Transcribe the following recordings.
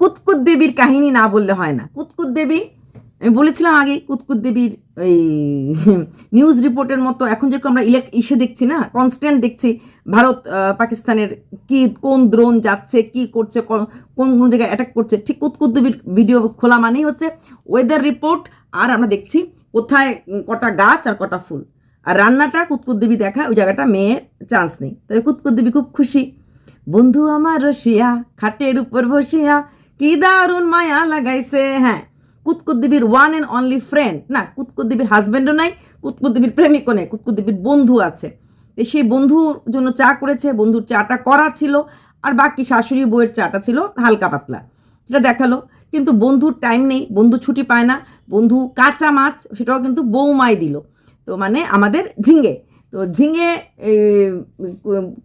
কুতকুত দেবীর কাহিনী না বললে হয় না। কুতকুত দেবী, আমি বলেছিলাম আগে, কুতকুত দেবীর এই নিউজ রিপোর্টের মতো এখন যেরকম আমরা ইলেক, ইসে দেখছি না কনস্ট্যান্ট দেখছি, ভারত পাকিস্তানের কি, কোন দ্রোন যাচ্ছে, কি করছে কোন কোন কোন জায়গায় অ্যাটাক করছে, ঠিক কুতকুত দেবীর ভিডিও খোলা মানেই হচ্ছে ওয়েদার রিপোর্ট আর আমরা দেখছি কোথায় কটা গাছ আর কটা ফুল। আর রান্নাটা কুতকুত দেবী দেখা ওই জায়গাটা মেয়ের চান্স নেই। তবে কুতকুত দেবী খুব খুশি, বন্ধু আমার রসিয়া, খাটের উপর বসিয়া কি দারুণ মায়া লাগাইছে হ্যাঁ। কুতকুত দেবীর ওয়ান অ্যান্ড অনলি ফ্রেন্ড না, কুতকুত দেবীর হাজব্যান্ডও নাই, কুতকুত দেবীর প্রেমিকও নেই, কুতকুত বন্ধু আছে। সেই বন্ধুর জন্য চা করেছে, বন্ধুর চাটা করা ছিল, আর বাকি শাশুড়ি বউয়ের চাটা ছিল হালকা পাতলা। সেটা দেখাল, কিন্তু বন্ধুর টাইম নেই, বন্ধু ছুটি পায় না, বন্ধু কাঁচা মাছ, সেটাও কিন্তু বৌমাই দিল। তো মানে আমাদের ঝিঙ্গে। তো ঝিঙে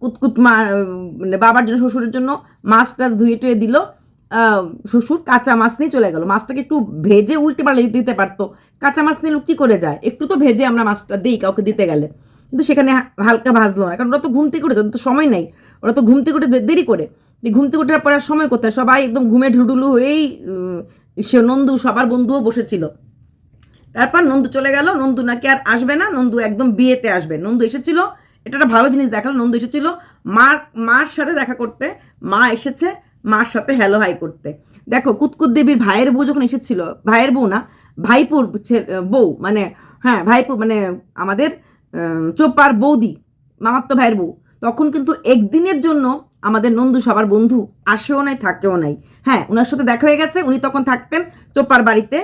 কুতকুত মা মানে বাবার জন্য, শ্বশুরের জন্য মাছ টাছ ধুয়ে টুয়ে দিল শ্বশুর কাঁচা মাছ নিয়ে চলে গেল। মাছটাকে একটু ভেজে উল্টে পাল্টে দিতে পারতো। কাঁচা মাছ নিয়ে কী করে যায়? একটু তো ভেজে আমরা মাছটা দিই, কাউকে দিতে গেলে। কিন্তু সেখানে হালকা ভাজলো না, কারণ ওরা তো ঘুমতে করে তো সময় নেই। ওরা তো ঘুমতে করে দেরি করে। ঘুমতে ওঠার পর আর সময় কোথায়? সবাই একদম ঘুমে ঢুডুলু হয়েই সে নন্দু, সবার বন্ধুও বসেছিল। তারপর নন্দু চলে গেল। নন্দু নাকি আর আসবে না। নন্দু একদম বিয়েতে আসবে। নন্দু এসেছিল। এটা একটা ভালো জিনিস দেখাল। নন্দু এসেছিল। মার মার সাথে দেখা করতে। মা এসেছে। মার সাথে হ্যালো হাই করতে। দেখো, কুতকুত দেবীর ভাইয়ের বউ যখন এসেছিল, ভাইয়ের বউ না, ভাইপুর বউ মানে হ্যাঁ ভাইপু মানে আমাদের চোপার বৌদি মামাত্ম ভাইয়ের বউ, তখন কিন্তু একদিনের জন্য আমাদের নন্দু সবার বন্ধু, আসেও নাই, থাকেও নাই। হ্যাঁ ওনার সাথে দেখা হয়ে গেছে, উনি তখন থাকতেন চোপার বাড়িতে,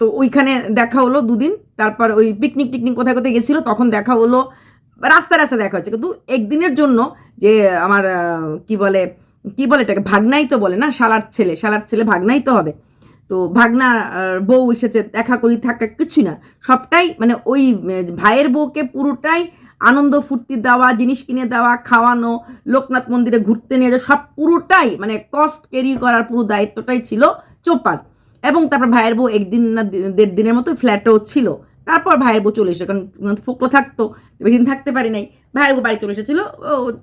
তো ওইখানে দেখা হলো দুদিন, তারপর ওই পিকনিক টিকনিক কোথায় কোথায় গেছিল, তখন দেখা হলো, রাস্তায় রাস্তায় দেখা হচ্ছে কিন্তু একদিনের জন্য যে আমার কি বলে কি বলে এটাকে? ভাগনাই তো বলে না? শালার ছেলে। শালার ছেলে ভাগনাই তো হবে। তো ভাগনা বউ এসেছে, দেখা করি, থাকা কিছুই না। সবটাই মানে ওই ভাইয়ের বউকে পুরোটাই আনন্দ ফুর্তি দেওয়া, জিনিস কিনে দেওয়া, খাওয়ানো, লোকনাথ মন্দিরে ঘুরতে নিয়ে যাওয়া, সব পুরোটাই মানে কস্ট ক্যারি করার পুরো দায়িত্বটাই ছিল চোপার। এবং তারপর ভাইয়ের বউ একদিন না দেড় দিনের মতো ফ্ল্যাটও ছিল। তারপর ভাইয়ের বউ চলে এসে কারণ ফোকলা থাকতো। বেশি দিন থাকতে পারি নাই। ভাইয়ের বউ বাড়ি চলে এসেছিল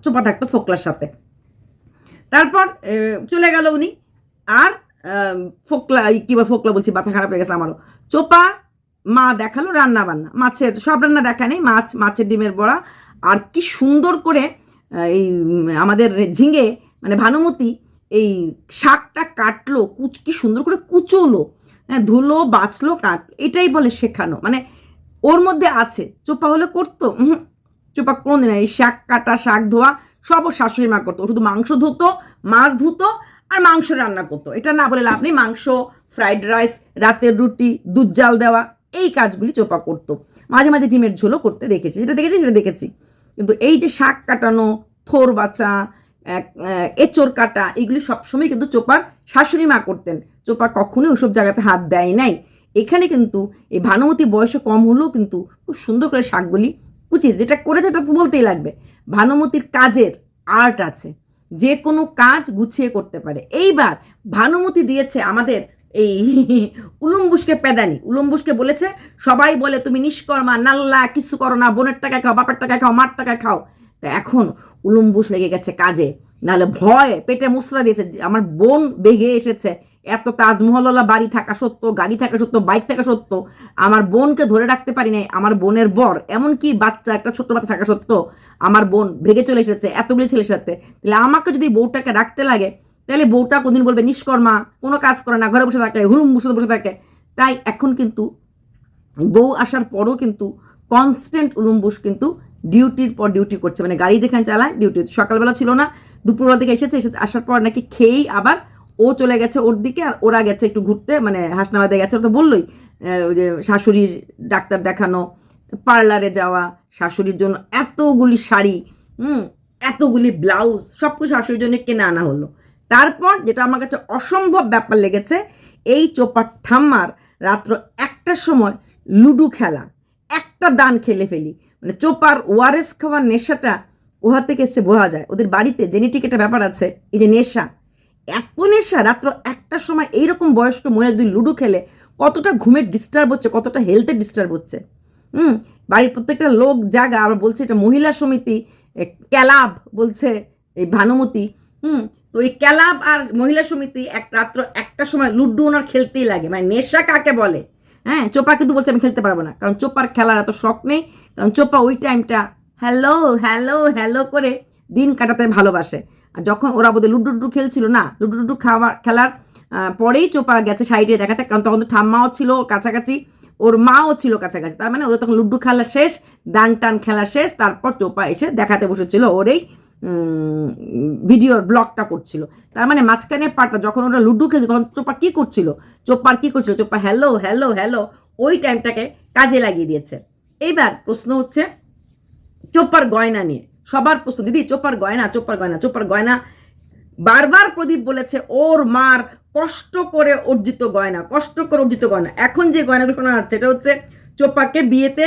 চোপা থাকতো ফোকলার সাথে। তারপর চলে গেল উনি। আর ফোকলা, এই কি বা ফোকলা বলছি, মাথা খারাপ হয়ে গেছে আমারও। চোপা, মা দেখাল রান্না বান্না মাছের, সব রান্না দেখা নেই, মাছ, মাছের ডিমের বড়া। আর কি সুন্দর করে এই আমাদের ঝিঙে মানে ভানুমতি, এই শাকটা কাটলো, কুচ, কি সুন্দর করে কুচোলো হ্যাঁ ধুলো বাছলো কাট এটাই বলে শেখানো। মানে ওর মধ্যে আছে, চোপা হলে করতো চোপা কোনোদিন না, এই শাক কাটা, শাক ধোয়া সব শাশুড়ি মা করতো। শুধু মাংস ধুতো, মাছ ধুতো আর মাংস রান্না করতো। এটা না বলে লাভ নেই, মাংস ফ্রাইড রাইস রাতের রুটি, দুধ জাল দেওয়া, এই কাজগুলি চোপা করতো। মাঝে মাঝে ডিমের ঝোলও করতে দেখেছি। যেটা দেখেছি, সেটা দেখেছি। কিন্তু এই যে শাক কাটানো, থোর বাছা এচোর কাটা, এগুলি সবসময় কিন্তু চোপার শাশুড়ি মা করতেন। চোপা কখনোই ওসব জায়গাতে হাত দেয় নাই। এখানে কিন্তু এই ভানুমতি বয়সে কম হলেও কিন্তু খুব সুন্দর করে শাকগুলি কুচিস যেটা করেছে এটা তো বলতেই লাগবে। ভানুমতির কাজের আর্ট আছে। যে কোনো কাজ গুছিয়ে করতে পারে। এইবার ভানুমতি দিয়েছে আমাদের এই উলুম্বুসকে পেদানি। উলুম্বুসকে বলেছে, সবাই বলে, তুমি নিষ্কর্মা, নাল্লা, কিছু করো না, বোনের টাকায় খাও, বাপের টাকায় খাও, মার টাকায় খাও। তা এখন উলুম্বুস লেগে গেছে কাজে। নাহলে ভয়, পেটে মুসরা দিয়েছে। আমার বোন বেগে এসেছে। এত তাজমহলওয়ালা বাড়ি থাকা সত্ত্বেও, গাড়ি থাকা সত্য বাইক থাকা সত্য আমার বোনকে ধরে রাখতে পারি নাই, আমার বোনের বর। এমনকি বাচ্চা, একটা ছোট্ট বাচ্চা থাকা সত্ত্বেও আমার বোন ভেগে চলে এসেছে, এতগুলি ছেলের সাথে। তাহলে আমাকে যদি বউটাকে রাখতে লাগে, তাহলে বউটা কোনদিন বলবে, নিষ্কর্মা, কোনো কাজ করে না, ঘরে বসে থাকে হুলুম বসে বসে থাকে। তাই এখন কিন্তু বউ আসার পরও কিন্তু কনস্ট্যান্ট উলুম্বুস কিন্তু ডিউটির পর ডিউটি করছে। মানে গাড়ি যেখানে চালায় ডিউটি সকালবেলা ছিল না, দুপুরবেলা দিকে এসেছে এসেছে আসার পর নাকি খেয়েই আবার ও চলে গেছে ওর দিকে আর ওরা গেছে একটু ঘুরতে মানে হাসনাবাদে গেছে। তো বললোই ওই যে শাশুড়ির ডাক্তার দেখানো, পার্লারে যাওয়া, শাশুড়ির জন্য এতগুলি শাড়ি, হুম, এতগুলি ব্লাউজ সব কিছু শাশুড়ির জন্য কিনে আনা হলো। তারপর যেটা আমার কাছে অসম্ভব ব্যাপার লেগেছে, এই চোপার ঠাম্মার রাত্র একটার সময় লুডু খেলা, একটা দান খেলে ফেলি। মানে চোপার ওয়ারেস খাওয়ার নেশাটা কোথা থেকে এসে বোঝা যায়? ওদের বাড়িতে, জেনেটিক একটা ব্যাপার আছে, এই যে নেশা এত নেশা রাত্র একটার সময় এইরকম বয়স্ক মহিলা যদি লুডো খেলে, কতটা ঘুমের ডিস্টার্ব হচ্ছে, কতটা হেলথে ডিস্টার্ব হচ্ছে। হুম? বাড়ির প্রত্যেকটা লোক, জাগা, আবার বলছে এটা মহিলা সমিতি ক্যালাব বলছে এই ভানুমতি, হুম? তো ওই ক্যালাব আর মহিলা সমিতি এক রাত্র একটা সময় লুড্ডু ওনার খেলতেই লাগে। মানে নেশা কাকে বলে? হ্যাঁ? চোপা কিন্তু বলছে আমি খেলতে পারব না। কারণ চোপার খেলার এত শখ নেই। কারণ চোপা ওই টাইমটা হ্যালো হ্যালো হ্যালো করে দিন কাটাতে ভালোবাসে। যখন ওরা বোধহয় লুডু টুডু খেলছিল, না, লুডু টুডু খাওয়ার খেলার পরেই চোপা গেছে সাইডে দেখাতে, কারণ তখন তো ঠাম্মাও ছিল কাছাকাছি, ওর মাও ছিল কাছাকাছি, তার মানে ওদের তখন লুডু খেলা শেষ, দান টান খেলা শেষ, তারপর চোপা এসে দেখাতে বসেছিল, ওর এই ভিডিওর ব্লগটা করছিল। তার মানে মাঝখানে পাটা যখন ওরা লুডু খেলছে, তখন চোপা কী করছিল? চোপার কী করছিল? চোপা, হ্যালো হ্যালো হ্যালো, ওই টাইমটাকে কাজে লাগিয়ে দিয়েছে। এইবার প্রশ্ন হচ্ছে, চোপার গয়না নিয়ে সবার প্রশ্ন, দিদি, চোপার গয়না চোপার গয়না চোপার গয়না? বারবার প্রদীপ বলেছে, ওর মার কষ্ট করে অর্জিত গয়না, কষ্ট করে অর্জিত গয়না। এখন যে গয়নাগুলো শোনা যাচ্ছে, এটা হচ্ছে চোপাকে বিয়েতে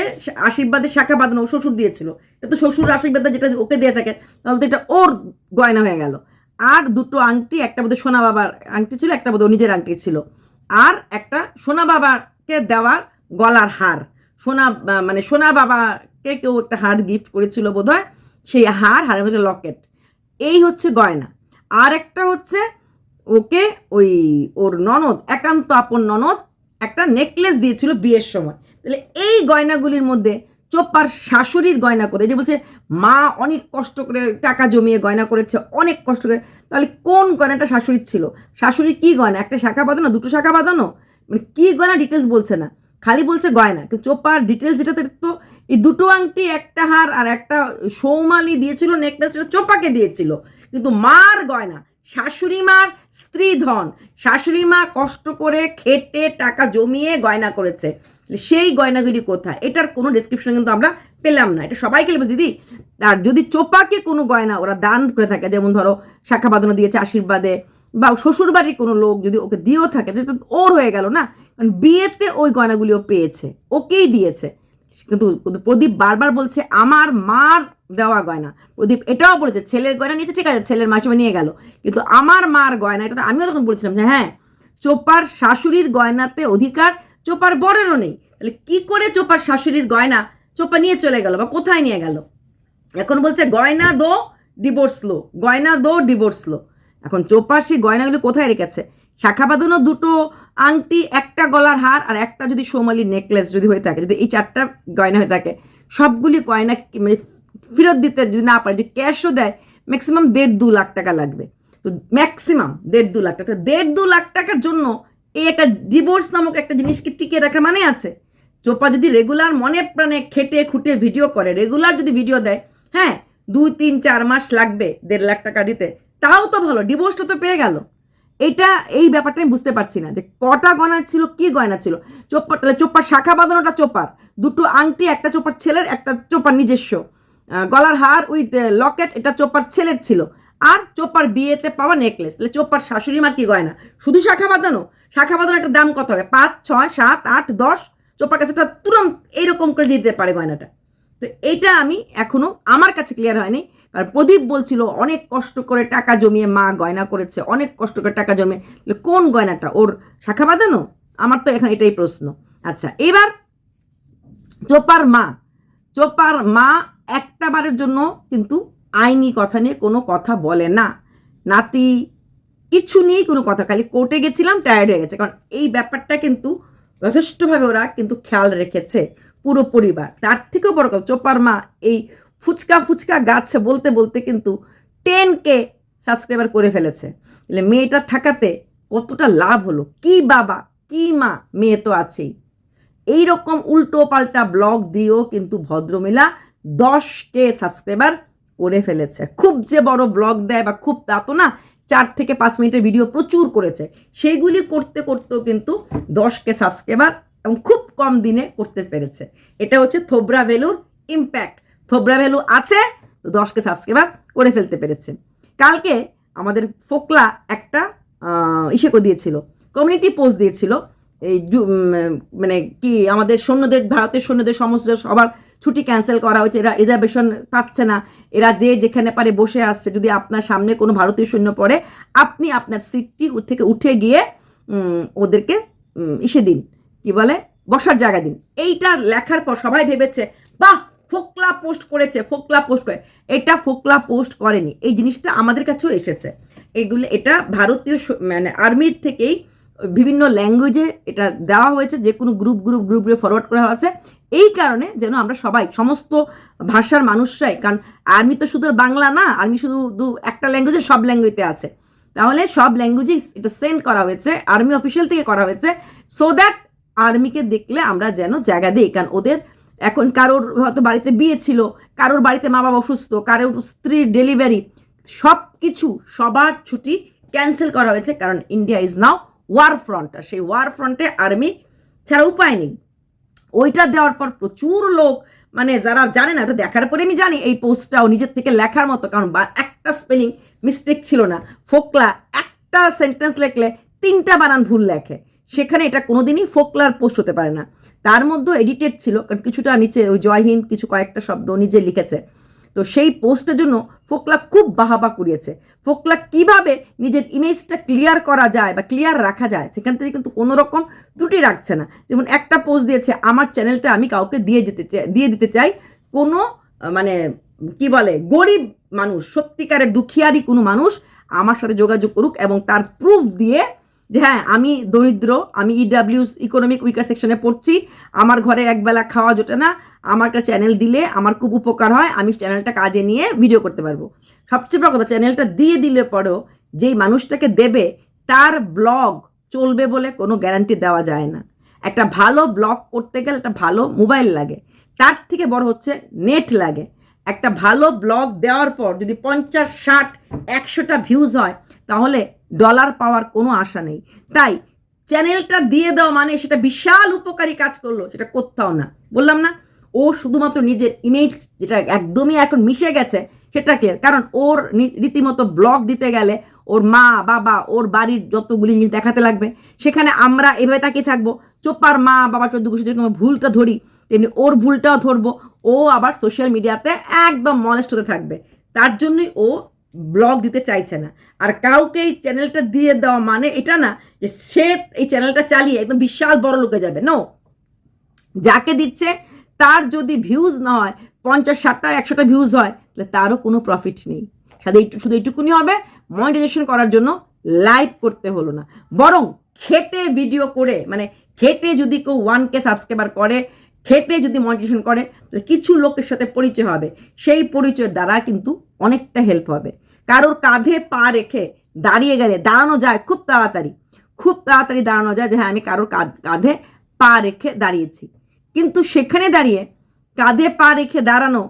আশীর্বাদের শাখা বাঁধানো শ্বশুর দিয়েছিল। এটা তো শ্বশুর আশীর্বাদে, যেটা ওকে দিয়ে থাকে, তাহলে তো এটা ওর গয়না হয়ে গেল। আর দুটো আংটি, একটা বোধহয় সোনা বাবার আংটি ছিল, একটা বোধহয় নিজের আংটি ছিল। আর একটা সোনা বাবাকে দেওয়ার গলার হার। সোনা মানে সোনা বাবাকে কেউ একটা হার গিফট করেছিল বোধহয়। সেই হার হারের মধ্যে লকেট। এই হচ্ছে গয়না। আর একটা হচ্ছে ওকে ওই ওর ননদ, একান্ত আপন ননদ, একটা নেকলেস দিয়েছিল বিয়ের সময়। তাহলে এই গয়নাগুলির মধ্যে চোপ্পার শাশুড়ির গয়না করে যে বলছে, মা অনেক কষ্ট করে টাকা জমিয়ে গয়না করেছে, অনেক কষ্ট করে। তাহলে কোন গয়নাটা শাশুড়ির ছিল? শাশুড়ির কি গয়না? একটা শাখা বাঁধানো, দুটো শাখা বাঁধানো? মানে কী গয়না ডিটেলস বলছে না। খালি বলছে গয়না। কিন্তু চোপার ডিটেলস যেটাতে তো এই দুটো আংটি, একটা হার আর একটা সৌমালি দিয়েছিল নেকলেস সেটা চোপাকে দিয়েছিল। কিন্তু মার গয়না, শাশুড়ি মার স্ত্রী ধন। শাশুড়ি মা কষ্ট করে খেটে টাকা জমিয়ে গয়না করেছে। সেই গয়নাগুলি কোথায়? এটার কোনো ডিসক্রিপশন কিন্তু আমরা পেলাম না। এটা সবাইকে বলবে, দিদি, আর যদি চোপাকে কোনো গয়না ওরা দান করে থাকে, যেমন ধরো শাখা বাঁধানো দিয়েছে আশীর্বাদে, বা শ্বশুরবাড়ির কোনো লোক যদি ওকে দিয়েও থাকে তো ওর হয়ে গেল না? কারণ বিয়েতে ওই গয়নাগুলিও পেয়েছে, ওকেই দিয়েছে। কিন্তু প্রদীপ বারবার বলছে, আমার মার দেওয়া গয়না। প্রদীপ এটাও বলেছে, ছেলের গয়না নিয়েছে, ঠিক আছে, ছেলের মাসিমা নিয়ে গেল। কিন্তু আমার মার গয়না এটা তো আমিও তখন বলছিলাম যে হ্যাঁ চোপার শাশুড়ির গয়নাতে অধিকার, চোপার বরেরও নেই। তাহলে কি করে চোপার শাশুড়ির গয়না চোপা নিয়ে চলে গেল বা কোথায় নিয়ে গেল? এখন বলছে, গয়না দো ডিভোর্স লো, গয়না দো ডিভোর্স লো। এখন চোপার সেই গয়নাগুলো কোথায় রেখেছে? শাখা বাঁধানো দুটো আংটি, একটা গলার হার আর একটা যদি সোমালি নেকলেস যদি হয়ে থাকে, যদি এই চারটা গয়না হয়ে থাকে, সবগুলি গয়না মানে ফেরত দিতে যদি না পারে, যদি ক্যাশও দেয় ম্যাক্সিমাম দেড় দু লাখ টাকা লাগবে। তো ম্যাক্সিমাম দেড় দু লাখ টাকা। দেড় দু লাখ টাকার জন্য এই একটা ডিভোর্স নামক একটা জিনিসকে টিকিয়ে রাখার মানে আছে? চোপা যদি রেগুলার মনে প্রাণে খেটে খুঁটে ভিডিও করে রেগুলার যদি ভিডিও দেয় হ্যাঁ দুই, তিন, চার মাস লাগবে দেড় লাখ টাকা দিতে, তাও তো ভালো ডিভোর্সটা তো পেয়ে গেল। এটা এই ব্যাপারটা আমি বুঝতে পারছি না যে কটা গয়না ছিল, কি গয়না ছিল? চোপ্পার, তাহলে চোপ্পার শাখা বাঁধানোটা চোপার দুটো আংটি, একটা চোপার ছেলের, একটা চোপার নিজস্ব। গলার হার উইথ লকেট, এটা চোপার ছেলের ছিল। আর চোপার বিয়েতে পাওয়া নেকলেস। তাহলে চোপার শাশুড়ি মার কি গয়না? শুধু শাখা বাঁধানো? শাখা বাঁধানো একটা দাম কত হবে? পাঁচ, ছয়, সাত, আট, দশ? চোপার কাছে এটা তুরন্ত এইরকম করে দিতে পারে গয়নাটা। তো এইটা আমি এখনও আমার কাছে ক্লিয়ার হয়নি। কারণ প্রদীপ বলছিল, অনেক কষ্ট করে টাকা জমিয়ে মা গয়না করেছে, অনেক কষ্ট করে টাকা জমিয়ে কোন গয়নাটা? ওর শাখা বাঁধানো? আমার তো এখন এটাই প্রশ্ন। আচ্ছা এবার চোপার মা। চোপার মা একটা বারের জন্য কিন্তু আইনি কথা নিয়ে কোনো কথা বলে না। নাতি, কিছু নিয়েই কোনো কথা, খালি কোর্টে গেছিলাম টায়ার্ড হয়ে গেছে। কারণ এই ব্যাপারটা কিন্তু যথেষ্টভাবে ওরা কিন্তু খেয়াল রেখেছে পুরো পরিবার। তার থেকেও বড় কথা, চোপার মা এই ফুচকা ফুচকা গাছে বলতে বলতে কিন্তু টেন কে সাবস্ক্রাইবার করে ফেলেছে। তাহলে মেয়েটা থাকাতে কতটা লাভ হলো? কি বাবা? কি মা? মেয়ে তো আছেই। এই রকম উল্টো পাল্টা ব্লগ দিয়েও কিন্তু ভদ্রমিলা দশ কে সাবস্ক্রাইবার করে ফেলেছে। খুব যে বড় ব্লগ দেয় বা খুব তা তো না, চার থেকে পাঁচ মিনিটের ভিডিও প্রচুর করেছে। সেইগুলি করতে করতেও কিন্তু দশ কে সাবস্ক্রাইবার এবং খুব কম দিনে করতে পেরেছে। এটা হচ্ছে থোবরা ভ্যালুর ইম্প্যাক্ট থোবরা ভ্যালু আছে, তো দশকে সাবস্ক্রাইবার করে ফেলতে পেরেছে। কালকে আমাদের ফোকলা একটা ইসে করে দিয়েছিল কমিউনিটি পোস্ট দিয়েছিল, এই মানে কি আমাদের সৈন্যদের, ভারতের সৈন্যদের সমস্ত সবার ছুটি ক্যান্সেল করা হয়েছে, এরা রিজার্ভেশন পাচ্ছে না, এরা যে যেখানে পারে বসে আসছে, যদি আপনার সামনে কোনো ভারতীয় সৈন্য পড়ে, আপনি আপনার সিটটি থেকে উঠে গিয়ে ওদেরকে ইসে দিন, কি বলে? বসার জায়গা দিন। এইটা লেখার পর সবাই ভেবেছে, বাহ! ফোকলা পোস্ট করেছে, ফোকলা পোস্ট করে। এটা ফোকলা পোস্ট করেনি। এই জিনিসটা আমাদের কাছেও এসেছে। এগুলো, এটা ভারতীয় মানে আর্মির থেকেই বিভিন্ন ল্যাঙ্গুয়েজে এটা দেওয়া হয়েছে, যে কোনো গ্রুপ গ্রুপ গ্রুপ গ্রুপে ফরওয়ার্ড করা হয়েছে। এই কারণে যেন আমরা সবাই, সমস্ত ভাষার মানুষরাই, কারণ আর্মি তো শুধু বাংলা না, আর্মি শুধু দু একটা ল্যাঙ্গুয়েজে সব ল্যাঙ্গুয়েজে আছে। তাহলে সব ল্যাঙ্গুয়েজেই এটা সেন্ড করা হয়েছে, আর্মি অফিসিয়াল থেকে করা হয়েছে সো দ্যাট আর্মিকে দেখলে আমরা যেন জায়গা দিই, কারণ ওদের এখন কারোর হয়তো বাড়িতে বিয়ে ছিল, কারোর বাড়িতে মা বাবা অসুস্থ, কারোর স্ত্রীর ডেলিভারি সব কিছু সবার ছুটি ক্যান্সেল করা হয়েছে কারণ India is now war front আর সেই ওয়ার ফ্রন্টে আর্মি ছাড়া উপায় নেই। ওইটা দেওয়ার পর প্রচুর লোক মানে যারা জানে না, ওটা দেখার পরে আমি জানি, এই পোস্টটাও নিজের থেকে লেখার মতো, কারণ একটা স্পেলিং মিস্টেক ছিল না। ফোকলা একটা সেন্টেন্স লেখলে তিনটা বানান ভুল লেখে। সেখানে এটা কোনোদিনই ফোকলার পোস্ট হতে পারে না। তার মধ্যে এডিটেড ছিল, কারণ কিছুটা নিচে ওই জয়হীন কিছু কয়েকটা শব্দ নিজে লিখেছে। তো সেই পোস্টের জন্য ফোকলা খুব বাহাবা কুড়িয়েছে। ফোকলা কীভাবে নিজের ইমেজটা ক্লিয়ার করা যায় বা ক্লিয়ার রাখা যায়, সেখান থেকে কিন্তু কোনো রকম ত্রুটি রাখছে না। যেমন একটা পোস্ট দিয়েছে, আমার চ্যানেলটা আমি কাউকে দিয়ে দিতে চাই, দিয়ে দিতে চাই। কোনো মানে কি বলে, গরিব মানুষ, সত্যিকারের দুঃখিয়ারি কোনো মানুষ আমার সাথে যোগাযোগ করুক এবং তার প্রুফ দিয়ে যে হ্যাঁ আমি দরিদ্র, আমি ইডাব্লিউস ইকোনমিক উইকার সেকশনে পড়ছি, আমার ঘরে একবেলা খাওয়া জোটে না, আমার একটা চ্যানেল দিলে আমার খুব উপকার হয়, আমি চ্যানেলটা কাজে নিয়ে ভিডিও করতে পারব। সবচেয়ে বড় কথা চ্যানেলটা দিয়ে দিলে পরেও যেই মানুষটাকে দেবে, তার ব্লগ চলবে বলে কোনো গ্যারান্টি দেওয়া যায় না। একটা ভালো ব্লগ করতে গেলে একটা ভালো মোবাইল লাগে। তার থেকে বড় হচ্ছে নেট লাগে। একটা ভালো ব্লগ দেওয়ার পর যদি পঞ্চাশ, ষাট, একশোটা ভিউজ হয়, তাহলে ডলার পাওয়ার কোনো আশা নেই। তাই চ্যানেলটা দিয়ে দেওয়া মানে সেটা বিশাল উপকারী কাজ করল, সেটা কোথাও না। বললাম না, ও শুধুমাত্র নিজের ইমেজ যেটা একদমই এখন মিশে গেছে, সেটা ক্লিয়ার কারণ ওর রীতিমতো ব্লগ দিতে গেলে ওর মা, বাবা, ওর বাড়ির যতগুলি জিনিস দেখাতে লাগবে, সেখানে আমরা এভাবে তাকিয়ে থাকব। চোপার মা, বাবা, চোদ্দ গোষ্ঠী যেরকম ভুলটা ধরি, তেমনি ওর ভুলটাও ধরবো। ও আবার সোশ্যাল মিডিয়াতে একদম মলেস্ট হতে থাকবে। তার জন্যই ও ব্লগ দিতে চাইছে না। আর কাউকে এই চ্যানেলটা দিয়ে দেওয়া মানে এটা না যে সে এই চ্যানেলটা চালিয়ে একদম বিশাল বড় লোকে যাবে। নো যাকে দিচ্ছে, তার যদি ভিউজ না হয়, পঞ্চাশ, ষাটটা, একশোটা ভিউজ হয়, তাহলে তারও কোনো প্রফিট নেই। সাথে শুধু এইটুকুনি হবে মনিটাইজেশন করার জন্য লাইভ করতে হলো না। বরং খেটে ভিডিও করে মানে খেটে যদি কেউ ওয়ান কে সাবস্ক্রাইবার করে, খেটে যদি মনিটাইজেশন করে, তাহলে কিছু লোকের সাথে পরিচয় হবে। সেই পরিচয়ের দ্বারা কিন্তু অনেকটা হেল্প হবে। কারোর কাঁধে পা রেখে দাঁড়িয়ে গেলে, দাঁড়ানো যায় খুব তাড়াতাড়ি খুব তাড়াতাড়ি দাঁড়ানো যায় যে হ্যাঁ আমি কারোর কাঁধ- পা রেখে দাঁড়িয়েছি। কিন্তু সেখানে দাঁড়িয়ে কাঁধে পা রেখে দাঁড়ানো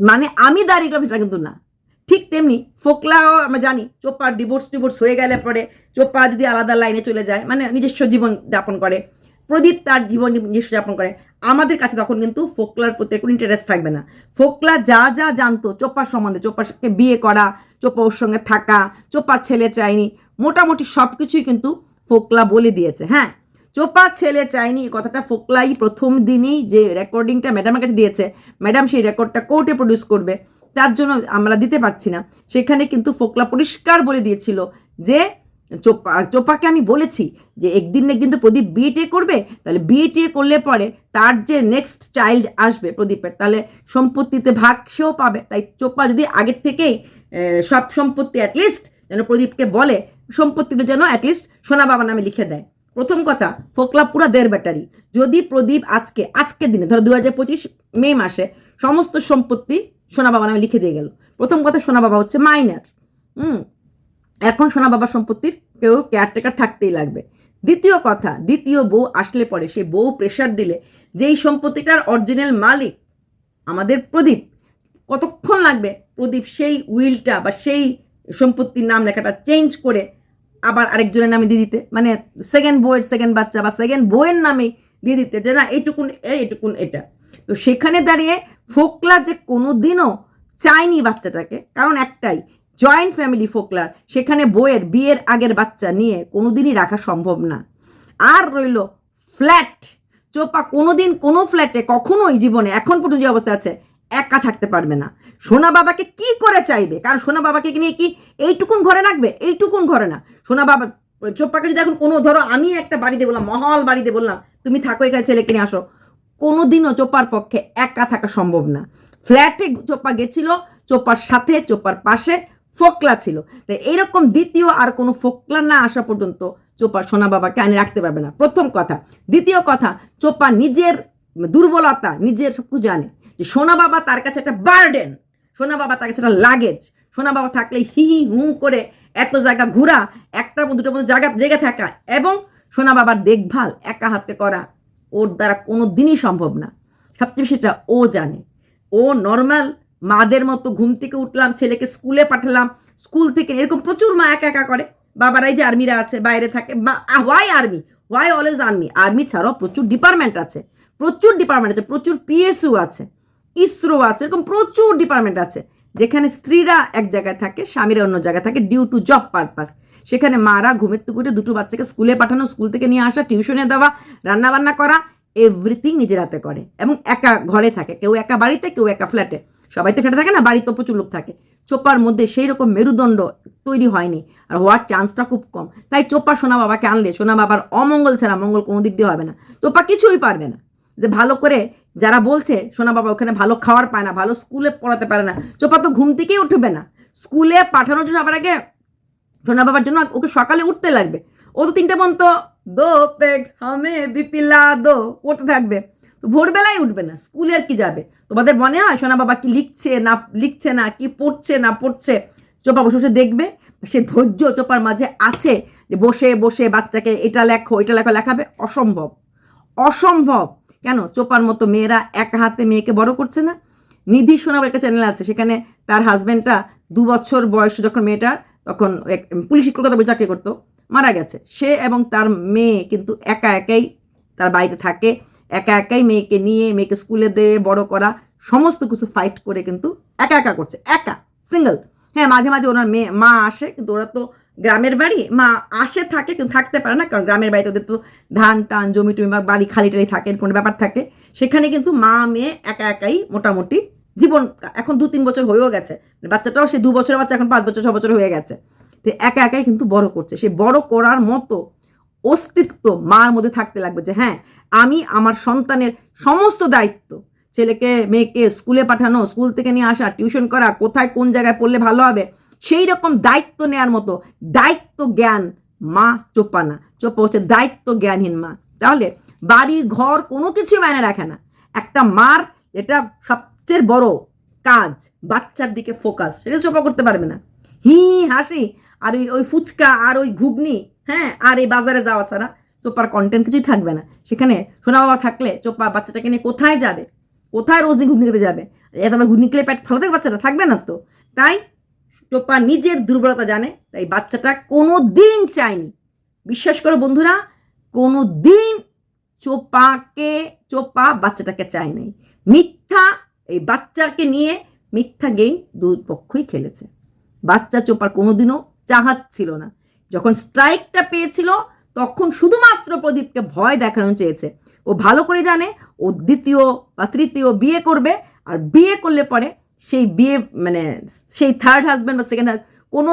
মানে আমি দাঁড়িয়ে গেলাম সেটা কিন্তু না। ঠিক তেমনি ফোকলাও আমরা জানি, চোপা ডিভোর্স ডিভোর্স হয়ে গেলে পরে চোপা যদি আলাদা লাইনে চলে যায় মানে নিজস্ব জীবন যাপন করে প্রদীপ তার জীবন নিজস্ব যাপন করে। আমাদের কাছে তখন কিন্তু ফোকলার প্রতি কোনো ইন্টারেস্ট থাকবে না। ফোকলা যা যা জানতো, চোপার সম্বন্ধে, চোপাকে বিয়ে করা, চোপা ওর সঙ্গে থাকা চোপার ছেলে চাইনি মোটামুটি সব কিছুই কিন্তু ফোকলা বলে দিয়েছে হ্যাঁ? চোপা ছেলে চাইনি এই কথাটা ফোকলাই প্রথম দিনই যে রেকর্ডিংটা ম্যাডামের কাছে দিয়েছে ম্যাডাম সেই রেকর্ডটা কোর্টে প্রডিউস করবে, তার জন্য আমরা দিতে পারছি না। সেখানে কিন্তু ফোকলা পরিষ্কার বলে দিয়েছিল যে চোপা চোপাকে আমি বলেছি যে একদিন একদিন তো প্রদীপ বিএটিএ করবে, তাহলে বিএটিএ করলে পরে তার যে নেক্সট চাইল্ড আসবে প্রদীপের, তাহলে সম্পত্তিতে ভাগ সেও পাবে। তাই চোপা যদি আগের থেকেই সব সম্পত্তি অ্যাটলিস্ট যেন প্রদীপকে বলে, সম্পত্তিটা যেন অ্যাটলিস্ট সোনা বাবা নামে লিখে দেয়। প্রথম কথা, ফোকলা পুরা দেড় ব্যাটারি। যদি প্রদীপ আজকে, আজকের দিনে, ধরো দু হাজার পঁচিশ মে মাসে সমস্ত সম্পত্তি সোনা বাবা নামে লিখে দিয়ে গেল। প্রথম কথা, সোনা বাবা হচ্ছে মাইনার হুম এখন সোনা বাবার সম্পত্তির কেউ কেয়ারটেকার থাকতেই লাগবে। দ্বিতীয় কথা দ্বিতীয় বউ আসলে পরে সে বউ প্রেশার দিলে যেই সম্পত্তিটার অরিজিনাল মালিক আমাদের প্রদীপ কতক্ষণ লাগবে? প্রদীপ সেই উইলটা বা সেই সম্পত্তির নাম লেখাটা চেঞ্জ করে আবার আরেকজনের নামে দিয়ে দিতে। মানে সেকেন্ড বউয়ের সেকেন্ড বাচ্চা বা সেকেন্ড বউয়ের নামে দিয়ে দিতে যে না এইটুকুন এ, এইটুকুন এটা। তো সেখানে দাঁড়িয়ে ফোকলা যে কোনো দিনও চায়নি বাচ্চাটাকে কারণ একটাই জয়েন্ট ফ্যামিলি ফোকলার, সেখানে বইয়ের বিয়ের আগের বাচ্চা নিয়ে কোনোদিনই রাখা সম্ভব না। আর রইল ফ্ল্যাট। চোপা কোনোদিন কোনো ফ্ল্যাটে কখনোই জীবনে এখন পর্যন্ত যে অবস্থা আছে, একা থাকতে পারবে না। সোনা বাবাকে কি করে চাইবে? কারণ সোনা বাবাকে নিয়ে কি এইটুকুন ঘরে রাখবে? এইটুকুন ঘরে না। সোনা বাবা, চোপ্পাকে যদি এখন কোনো, ধরো আমি একটা বাড়িতে বললাম, মহল বাড়িতে বললাম, তুমি থাকো এখানে ছেলে কিনে আসো। কোনোদিনও চোপার পক্ষে একা থাকা সম্ভব না। ফ্ল্যাটে চোপা গেছিল চোপার সাথে চোপার পাশে ফোকলা ছিল। তাই এইরকম দ্বিতীয় আর কোনো ফোকলা না আসা পর্যন্ত চোপা সোনা বাবাকে আনি রাখতে পারবে না। প্রথম কথা। দ্বিতীয় কথা, চোপা নিজের দুর্বলতা, নিজের সব কিছু জানে যে সোনা বাবা তার কাছে একটা বার্ডেন সোনা বাবা তার কাছে একটা লাগেজ সোনা বাবা থাকলে হি হি হু করে এত জায়গা ঘোরা, একটার মধ্যে দুটোর মধ্যে জায়গা জেগে থাকা এবং সোনা বাবার দেখভাল, একা হাতে করা, ওর দ্বারা কোনো দিনই সম্ভব না। সবচেয়ে সেটা ও জানে। ও নর্মাল মাদের মতো ঘুম থেকে উঠলাম, ছেলেকে স্কুলে পাঠালাম। স্কুল থেকে এরকম প্রচুর মা একা একা করে। বাবারাই যে আর্মিরা আছে, বাইরে থাকে। বা why army why always army army ছাড়াও প্রচুর ডিপার্টমেন্ট আছে। প্রচুর ডিপার্টমেন্ট আছে, প্রচুর পিএসইউ আছে ইসরো আছে, এরকম প্রচুর ডিপার্টমেন্ট আছে। যেখানে স্ত্রীরা এক জায়গায় থাকে, স্বামীরা অন্য জায়গায় থাকে ডিউ টু জব পারপাস সেখানে মারা ঘুমের তুকুটে দুটো বাচ্চাকে স্কুলে পাঠানো, স্কুল থেকে নিয়ে আসা টিউশনে দেওয়া, রান্নাবান্না করা এভরিথিং নিজের হাতে করে। এবং একা ঘরে থাকে, কেউ একা বাড়িতে, কেউ একা ফ্ল্যাটে সবাই তো ফ্ল্যাটে থাকে না বাড়িতে প্রচুর লোক থাকে। চোপার মধ্যে সেই রকম মেরুদণ্ড তৈরি হয়নি, আর হওয়ার চান্সটা খুব কম। তাই চোপা সোনা বাবাকে আনলে, সোনা বাবার অমঙ্গল ছাড়া মঙ্গল কোনো দিক দিয়ে হবে না। চোপা কিছুই পারবে না। যে ভালো করে যারা বলছে, সোনা বাবা ওখানে ভালো খাওয়ার পায় না, ভালো স্কুলে পড়াতে পারে না, চোপা তো ঘুম থেকেই উঠবে না। স্কুলে পাঠানোর জন্য আবার আগে সোনা বাবার জন্য ওকে সকালে উঠতে লাগবে। ও তো তিনটে পর্যন্ত দো পেগ হামে বিপিলা দো পড়তে থাকবে। তো ভোরবেলায় উঠবে না, স্কুলে আর কি যাবে? তোমাদের মনে হয়? সোনা বাবা কি লিখছে না লিখছে না, কি পড়ছে না পড়ছে? চোপা বসে বসে দেখবে, সে ধৈর্য চোপার মাঝে আছে যে বসে বসে বাচ্চাকে এটা লেখো এটা লেখো, লেখাবে? অসম্ভব। অসম্ভব। কেন? চোপার মতো মেয়েরা এক হাতে মেয়েকে বড় করছে না? নিধি সোনাবার একটা চ্যানেল আছে, সেখানে তার হাজব্যান্ডটা দু বছর বয়স যখন মেয়েটার তখন এক- পুলিশ কলকাতা বলে চাকরি করতো, মারা গেছে। সে এবং তার মেয়ে কিন্তু একা একাই তার বাড়িতে থাকে। একা একাই মেয়েকে নিয়ে, মেয়েকে স্কুলে দিয়ে বড় করা, সমস্ত কিছু ফাইট করে কিন্তু একা একা করছে, একা সিঙ্গেল হ্যাঁ মাঝে মাঝে ওনার মেয়ে, মা আসে, কিন্তু ওরা তো গ্রামের বাড়ি, মা আসে, থাকে, কিন্তু থাকতে পারে না, কারণ গ্রামের বাড়িতে ওদের তো ধান, টান, জমি টমি বা বাড়ি খালি টালি থাকে, কোনো ব্যাপার থাকে। সেখানে কিন্তু মা, মেয়ে একা একাই মোটামুটি জীবন, এখন দু তিন বছর হয়েও গেছে। বাচ্চাটাও সে দু বছরের বাচ্চা, এখন পাঁচ বছর, ছ বছর হয়ে গেছে। তো একা একাই কিন্তু বড় করছে। সে বড় করার মতো অস্তিত্ব মার মধ্যে থাকতে লাগবে যে হ্যাঁ আমি আমার সন্তানের সমস্ত দায়িত্ব, ছেলেকে, মেয়েকে স্কুলে পাঠানো, স্কুল থেকে নিয়ে আসা, টিউশন করা, কোথায় কোন জায়গায় পড়লে ভালো হবে? সেই রকম দায়িত্ব নেওয়ার মতো দায়িত্ব জ্ঞান মা চোপা না। চোপা হচ্ছে দায়িত্ব জ্ঞানহীন মা। তাহলে বাড়ি, ঘর কোনো কিছু মানে রাখে না। একটা মার এটা সবচেয়ে বড় কাজ, বাচ্চার দিকে ফোকাস সেটা চোপা করতে পারবে না। হি, হাসি আর ওই ওই ফুচকা আর ওই ঘুগনি হ্যাঁ আর এই বাজারে যাওয়া ছাড়া চোপার কন্টেন্ট কিছুই থাকবে না। সেখানে সোনা বাবা থাকলে চোপা বাচ্চাটাকে নিয়ে কোথায় যাবে? কোথায় রোজ ঘুগনি খেতে যাবে? এত ঘুগনি খেলে পেট ভালো থাকে বাচ্চাটা, থাকবে না তো। তাই চোপা নিজের দুর্বলতা জানে, তাই বাচ্চাটা কোনো দিন চায়নি। বিশ্বাস করো বন্ধুরা কোনো দিন চোপাকে, চোপা বাচ্চাটাকে চায় নাই মিথ্যা, এই বাচ্চাকে নিয়ে মিথ্যা গেম দুপক্ষই খেলেছে। বাচ্চা চোপার কোনোদিনও চাহাত ছিল না। যখন স্ট্রাইকটা পেয়েছিল, তখন শুধুমাত্র প্রদীপকে ভয় দেখানো চেয়েছে। ও ভালো করে জানে, ও দ্বিতীয় বা তৃতীয় বিয়ে করবে, আর বিয়ে করলে পরে সেই বিয়ে মানে সেই থার্ড হাজব্যান্ড বা সেকেন্ড কোনো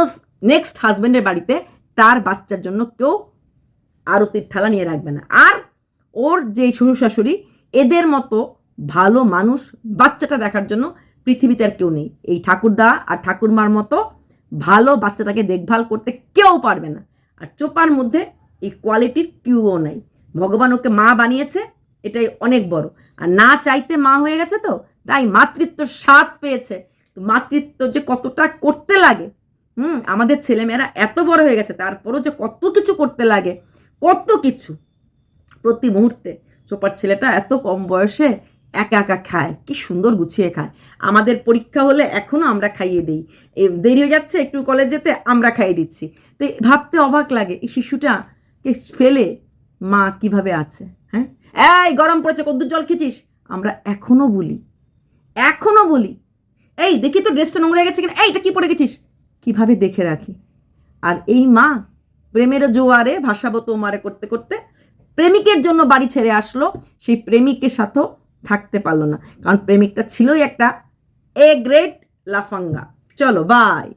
নেক্সট হাজব্যান্ডের বাড়িতে তার বাচ্চার জন্য কেউ আরতির থালা নিয়ে রাখবে না। আর ওর যে শ্বশুর শাশুড়ি, এদের মতো ভালো মানুষ বাচ্চাটা দেখার জন্য পৃথিবীতে আর কেউ নেই। এই ঠাকুরদা আর ঠাকুরমার মতো ভালো বাচ্চাটাকে দেখভাল করতে কেউ পারবে না। আর চোপার মধ্যে এই কোয়ালিটির কেউও নাই। ভগবান ওকে মা বানিয়েছে, এটাই অনেক বড়। আর না চাইতে মা হয়ে গেছে তো, তাই মাতৃত্ব স্বাদ পেয়েছে। তো মাতৃত্ব যে কতটা করতে লাগে, হুম, আমাদের ছেলেমেয়েরা এত বড় হয়ে গেছে, তারপরও যে কত কিছু করতে লাগে, কত কিছু। প্রতি মুহূর্তে চোপার ছেলেটা এত কম বয়সে একা একা খায়, কি সুন্দর গুছিয়ে খায়। আমাদের পরীক্ষা হলে এখনও আমরা খাইয়ে দিই। দেরি হয়ে যাচ্ছে, একটু কলেজ যেতে আমরা খাইয়ে দিচ্ছি। তো ভাবতে অবাক লাগে, এই শিশুটাকে ফেলে মা কীভাবে আছে হ্যাঁ? এই, গরম পড়েছে, কদ্দুর জল খেয়েছিস? আমরা এখনও বলি এখনও বলি, এই, দেখি তো ড্রেসটা নোংরা গেছে কিনা এইটা কী পরে গেছিস? কীভাবে দেখে রাখি? আর এই মা প্রেমের জোয়ারে ভাসাবো মারে করতে করতে, প্রেমিকের জন্য বাড়ি ছেড়ে আসলো, সেই প্রেমিকের সাথেও থাকতে পারল না। কারণ প্রেমিকটা ছিলই একটা এ গ্রেট লাফাঙ্গা। চলো বাই